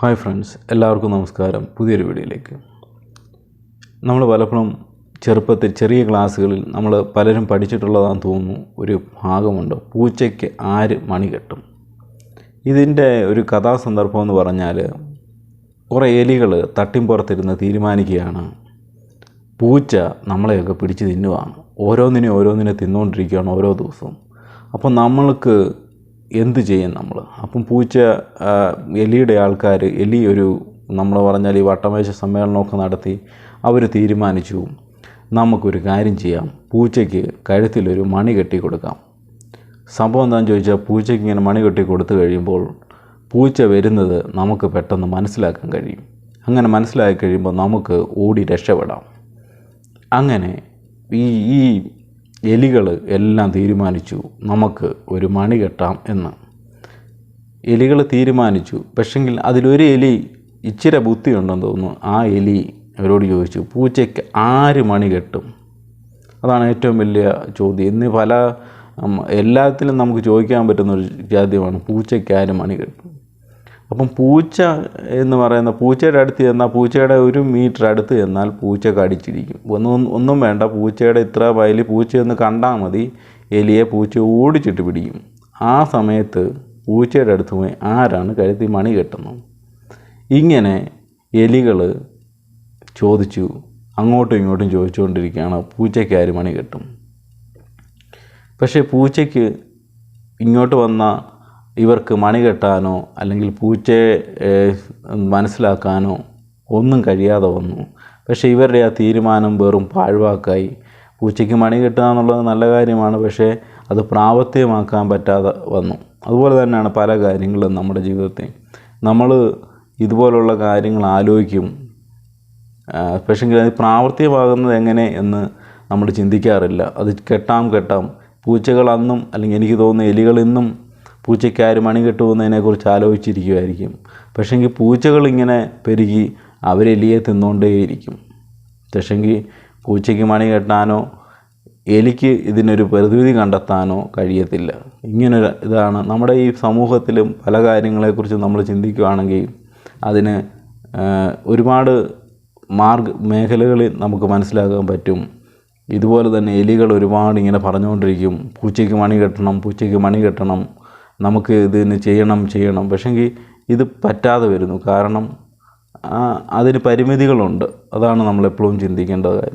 Hi friends എല്ലാവർക്കും നമസ്കാരം. പുതിയൊരു വീഡിയോയിലേക്ക്. നമ്മൾ പലപ്പോഴും ചെറുപ്പത്തിൽ ചെറിയ ക്ലാസ്സുകളിൽ നമ്മൾ പലരും പഠിച്ചിട്ടുള്ളതാണെന്ന് തോന്നുന്നു ഒരു ഭാഗമുണ്ട്. പൂച്ചയ്ക്ക് ആര് മണി കെട്ടും? ഇതിന്റെ ഒരു കഥാസന്ദർഭം എന്ന് പറഞ്ഞാൽ കുറേ എലികൾ തട്ടിമ്പുറത്തിരുന്ന് തീരുമാനിക്കുകയാണ് പൂച്ച നമ്മളെയൊക്കെ പിടിച്ച് തിന്നുവാണ്. ഓരോന്നിനെ ഓരോന്നിനെ തിന്നുകൊണ്ടിരിക്കുകയാണ് ഓരോ ദിവസവും. അപ്പോൾ നമ്മൾക്ക് എന്ത് ചെയ്യും നമ്മൾ അപ്പം പൂച്ച എലിയുടെ ആൾക്കാർ എലി ഒരു നമ്മൾ പറഞ്ഞാൽ ഈ വട്ടമേശ സമ്മേളനമൊക്കെ നടത്തി അവർ തീരുമാനിച്ചു. നമുക്കൊരു കാര്യം ചെയ്യാം. പൂച്ചയ്ക്ക് കഴുത്തിലൊരു മണി കെട്ടി കൊടുക്കാം. സംഭവം എന്താണെന്ന് ചോദിച്ചാൽ പൂച്ചയ്ക്ക് ഇങ്ങനെ മണി കെട്ടി കൊടുത്തു കഴിയുമ്പോൾ പൂച്ച വരുന്നത് നമുക്ക് പെട്ടെന്ന് മനസ്സിലാക്കാൻ കഴിയും. അങ്ങനെ മനസ്സിലാക്കി കഴിയുമ്പോൾ നമുക്ക് ഓടി രക്ഷപ്പെടാം. അങ്ങനെ ഈ ഈ എലികൾ എല്ലാം തീരുമാനിച്ചു നമുക്ക് ഒരു മണി കെട്ടാം എന്ന്. എലികൾ തീരുമാനിച്ചു. പക്ഷെങ്കിൽ അതിലൊരു എലി ഇച്ചിരി ബുദ്ധിയുണ്ടെന്ന് തോന്നുന്നു. ആ എലി അവരോട് ചോദിച്ചു പൂച്ചയ്ക്ക് ആര് മണി കെട്ടും? അതാണ് ഏറ്റവും വലിയ ചോദ്യം. ഇന്ന് പല എല്ലാത്തിലും നമുക്ക് ചോദിക്കാൻ പറ്റുന്ന ഒരു ചോദ്യമാണ് പൂച്ചയ്ക്ക് ആര് മണി കെട്ടും? അപ്പം പൂച്ച എന്ന് പറയുന്ന പൂച്ചയുടെ അടുത്ത് ചെന്നാൽ പൂച്ചയുടെ ഒരു മീറ്റർ അടുത്ത് ചെന്നാൽ പൂച്ച കടിച്ചിരിക്കും. ഒന്നും ഒന്നും വേണ്ട പൂച്ചയുടെ ഇത്ര വയലിൽ പൂച്ചയൊന്ന് കണ്ടാൽ മതി എലിയെ പൂച്ച ഓടിച്ചിട്ട് പിടിക്കും. ആ സമയത്ത് പൂച്ചയുടെ അടുത്ത് പോയി ആരാണ് കഴുത്തി മണി കെട്ടുന്നത്? ഇങ്ങനെ എലികൾ ചോദിച്ചു അങ്ങോട്ടും ഇങ്ങോട്ടും ചോദിച്ചുകൊണ്ടിരിക്കുകയാണ് പൂച്ചയ്ക്ക് ആര് മണി കെട്ടും? പക്ഷേ പൂച്ചയ്ക്ക് ഇങ്ങോട്ട് വന്ന ഇവർക്ക് മണി കെട്ടാനോ അല്ലെങ്കിൽ പൂച്ചയെ മനസ്സിലാക്കാനോ ഒന്നും കഴിയാതെ വന്നു. പക്ഷേ ഇവരുടെ ആ തീരുമാനം വെറും പാഴ്വാക്കായി. പൂച്ചയ്ക്ക് മണി കെട്ടുക എന്നുള്ളത് നല്ല കാര്യമാണ് പക്ഷേ അത് പ്രാവർത്തികമാക്കാൻ പറ്റാതെ വന്നു. അതുപോലെ തന്നെയാണ് പല കാര്യങ്ങളും നമ്മുടെ ജീവിതത്തിൽ. നമ്മൾ ഇതുപോലുള്ള കാര്യങ്ങൾ ആലോചിക്കും. പക്ഷേങ്കിൽ അത് പ്രാവർത്തികമാകുന്നത് എങ്ങനെ എന്ന് നമ്മൾ ചിന്തിക്കാറില്ല. അത് കെട്ടാം കെട്ടാം. പൂച്ചകൾ അന്നും അല്ലെങ്കിൽ എനിക്ക് തോന്നുന്ന എലികൾ ഇന്നും പൂച്ചയ്ക്ക് ആര് മണി കെട്ടുമെന്നതിനെക്കുറിച്ച് ആലോചിച്ചിരിക്കുമായിരിക്കും പക്ഷേങ്കിൽ പൂച്ചകളിങ്ങനെ പെരുകി അവരെലിയെ തിന്നുകൊണ്ടേയിരിക്കും പക്ഷേങ്കിൽ പൂച്ചയ്ക്ക് മണി കെട്ടാനോ എലിക്ക് ഇതിനൊരു പ്രതിവിധി കണ്ടെത്താനോ കഴിയത്തില്ല. ഇങ്ങനൊരു ഇതാണ് നമ്മുടെ ഈ സമൂഹത്തിലും പല കാര്യങ്ങളെക്കുറിച്ച് നമ്മൾ ചിന്തിക്കുകയാണെങ്കിൽ അതിന് ഒരുപാട് മാർഗ മേഖലകളിൽ നമുക്ക് മനസ്സിലാക്കാൻ പറ്റും. ഇതുപോലെ തന്നെ എലികൾ ഒരുപാട് ഇങ്ങനെ പറഞ്ഞുകൊണ്ടിരിക്കും. പൂച്ചയ്ക്ക് മണി കെട്ടണം പൂച്ചയ്ക്ക് മണി കെട്ടണം. നമുക്ക് ഇതിന് ചെയ്യണം ചെയ്യണം. പക്ഷെങ്കിൽ ഇത് പറ്റാതെ വരുന്നു. കാരണം അതിന് പരിമിതികളുണ്ട്. അതാണ് നമ്മളെപ്പോഴും ചിന്തിക്കേണ്ട കാര്യം.